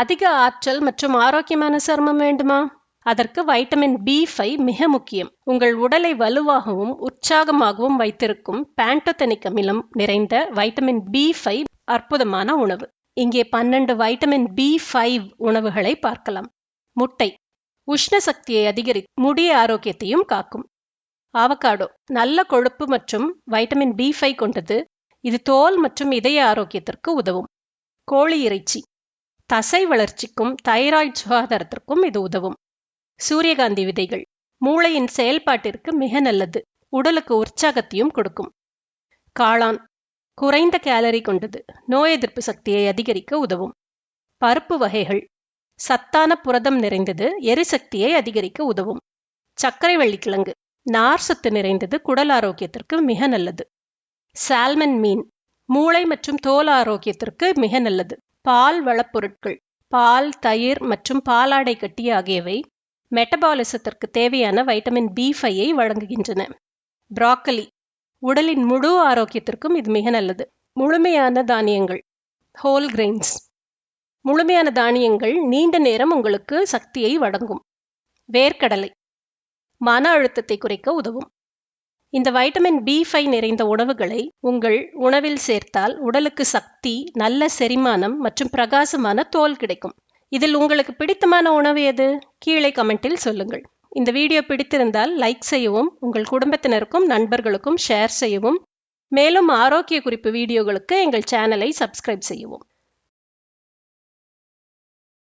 அதிக ஆற்றல் மற்றும் ஆரோக்கியமான சருமம் வேண்டுமா? அதற்கு வைட்டமின் பி ஃபைவ் மிக முக்கியம். உங்கள் உடலை வலுவாகவும் உற்சாகமாகவும் வைத்திருக்கும் பேண்டோதெனிக் அமிலம் நிறைந்த வைட்டமின் பி ஃபைவ் அற்புதமான உணவு. இங்கே பன்னெண்டு வைட்டமின் பி ஃபைவ் உணவுகளை பார்க்கலாம். முட்டை. உஷ்ண சக்தியை அதிகரி முடிய ஆரோக்கியத்தையும் காக்கும். ஆவகாடோ. நல்ல கொழுப்பு மற்றும் வைட்டமின் பி ஃபைவ் கொண்டது. இது தோல் மற்றும் இதய ஆரோக்கியத்திற்கு உதவும். கோழி இறைச்சி. தசை வளர்ச்சிக்கும் தைராய்டு சுகாதாரத்திற்கும் இது உதவும். சூரியகாந்தி விதைகள் மூளையின் செயல்பாட்டிற்கு மிக நல்லது. உடலுக்கு உற்சாகத்தையும் கொடுக்கும். காளான் குறைந்த கேலரி கொண்டது. நோய் எதிர்ப்பு சக்தியை அதிகரிக்க உதவும். பருப்பு வகைகள் சத்தான புரதம் நிறைந்தது எரிசக்தியை அதிகரிக்க உதவும். சர்க்கரை வள்ளிக்கிழங்கு நார் சத்து நிறைந்தது குடல் ஆரோக்கியத்திற்கு மிக நல்லது. சால்மன் மீன் மூளை மற்றும் தோல் ஆரோக்கியத்திற்கு மிக நல்லது. பால் வளப்பொருட்கள் பால் தயிர் மற்றும் பாலாடை கட்டி ஆகியவை மெட்டபாலிசத்திற்கு தேவையான வைட்டமின் பி ஃபையை வழங்குகின்றன. பிராக்கலி உடலின் முழு ஆரோக்கியத்திற்கும் இது மிக நல்லது. முழுமையான தானியங்கள் ஹோல் கிரெயின்ஸ் முழுமையான தானியங்கள் நீண்ட நேரம் உங்களுக்கு சக்தியை வழங்கும். வேர்க்கடலை மன அழுத்தத்தை குறைக்க உதவும். இந்த வைட்டமின் பி ஃபைவ் நிறைந்த உணவுகளை உங்கள் உணவில் சேர்த்தால் உடலுக்கு சக்தி நல்ல செரிமானம் மற்றும் பிரகாசமான தோல் கிடைக்கும். இதில் உங்களுக்கு பிடித்தமான உணவு எது? கீழே கமெண்டில் சொல்லுங்கள். இந்த வீடியோ பிடித்திருந்தால் லைக் செய்யவும் உங்கள் குடும்பத்தினருக்கும் நண்பர்களுக்கும் ஷேர் செய்யவும். மேலும் ஆரோக்கிய குறிப்பு வீடியோகளுக்கு எங்கள் சேனலை சப்ஸ்கிரைப் செய்யவும்.